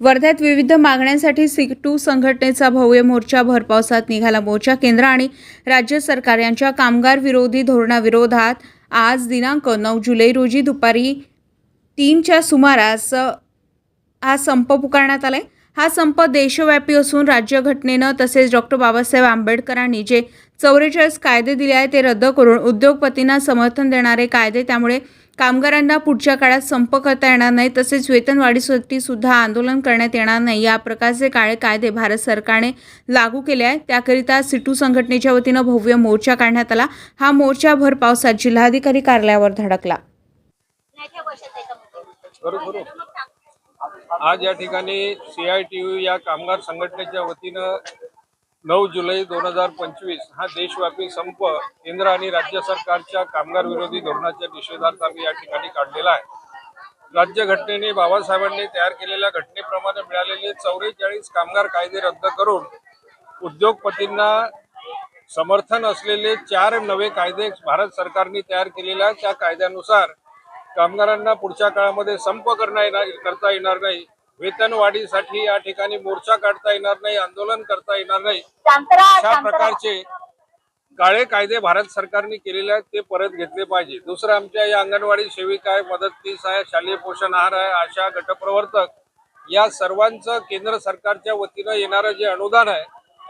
वर्ध्यात विविध मागण्यांसाठी सिटू संघटनेचा भव्य मोर्चा भरपावसात निघाला मोर्चा. केंद्र आणि राज्य सरकार यांच्या कामगार विरोधी धोरणाविरोधात आज दिनांक नऊ जुलै रोजी दुपारी तीनच्या सुमारास हा संप पुकारण्यात आलाय. हा संप देशव्यापी असून राज्यघटनेनं तसेच डॉक्टर बाबासाहेब आंबेडकरांनी जे चौवेचाळीस कायदे दिले आहेत ते रद्द करून उद्योगपतींना समर्थन देणारे कायदे त्यामुळे कामगारांना पुढच्या काळात संप करता येणार नाही. तसेच वेतनवाढीसाठी सुद्धा आंदोलन करण्यात येणार नाही. या प्रकारचे काळे कायदे भारत सरकारने लागू केले आहेत. त्याकरिता सिटू संघटनेच्या वतीनं भव्य मोर्चा काढण्यात आला. हा मोर्चा भर पावसात जिल्हाधिकारी कार्यालयावर धडकला. आज या ठिकाणी सी आय टी यू या कामगार संघटनेच्या वतीनं नऊ जुलै दोन हजार पंचवीस हा देशव्यापी संप केंद्र आणि राज्य सरकारच्या कामगार विरोधी धोरणाच्या निषेधार्थ आम्ही या ठिकाणी काढलेला आहे. राज्यघटनेने बाबासाहेबांनी तयार केलेल्या घटनेप्रमाणे मिळालेले चौवेचाळीस कामगार कायदे रद्द करून उद्योगपतींना समर्थन असलेले चार नवे कायदे भारत सरकारने तयार केलेल्या त्या कायद्यानुसार कामगारांना पुढच्या काळामध्ये संप करता येणार करता येणार नाही. वेतनवाढीसाठी या ठिकाणी मोर्चा काढता येणार नाही आंदोलन करता येणार नाही. अशा प्रकारचे काळे कायदे भारत सरकारने केलेले आहेत ते परत घेतले पाहिजे. दुसरं आमच्या या अंगणवाडी सेविका आहे मदतनीस आहे शालेय पोषण आहार आहे आशा गटप्रवर्तक. या सर्वांचं केंद्र सरकारच्या वतीनं येणारं जे अनुदान आहे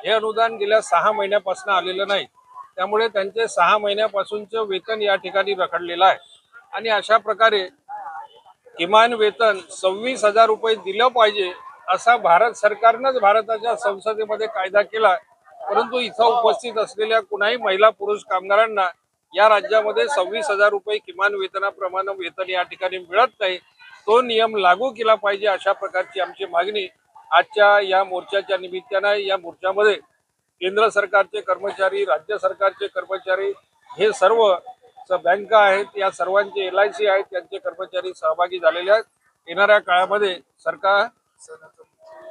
हे अनुदान गेल्या सहा महिन्यापासून आलेलं नाही. त्यामुळे त्यांचे सहा महिन्यापासूनचं वेतन या ठिकाणी रखडलेलं आहे. आणि अशा प्रकारे किमान वेतन सव्वीस हजार रुपये दिलं पाहिजे असा भारत सरकारनंच भारताच्या संसदेमध्ये कायदा केला. परंतु इथं उपस्थित असलेल्या कुणाही महिला पुरुष कामगारांना या राज्यामध्ये सव्वीस हजार रुपये किमान वेतनाप्रमाणे वेतन या ठिकाणी मिळत नाही. तो नियम लागू केला पाहिजे अशा प्रकारची आमची मागणी आजच्या या मोर्चाच्या निमित्तानं या मोर्चामध्ये केंद्र सरकारचे कर्मचारी राज्य सरकारचे कर्मचारी हे सर्व बँका आहेत या सर्वांचे एल आय सी आहेत त्यांचे कर्मचारी सहभागी झालेले आहेत. येणाऱ्या काळामध्ये सरकार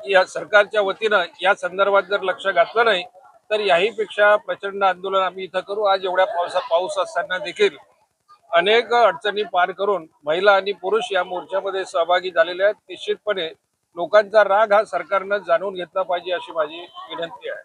या सरकारच्या वतीनं या संदर्भात जर लक्ष घातलं नाही तर याहीपेक्षा प्रचंड आंदोलन आम्ही इथं करू. आज एवढ्या पावसा पाऊस असताना देखील अनेक अडचणी पार करून महिला आणि पुरुष या मोर्चामध्ये सहभागी झालेले आहेत. निश्चितपणे लोकांचा राग हा सरकारनं जाणून घेतला पाहिजे अशी माझी विनंती आहे.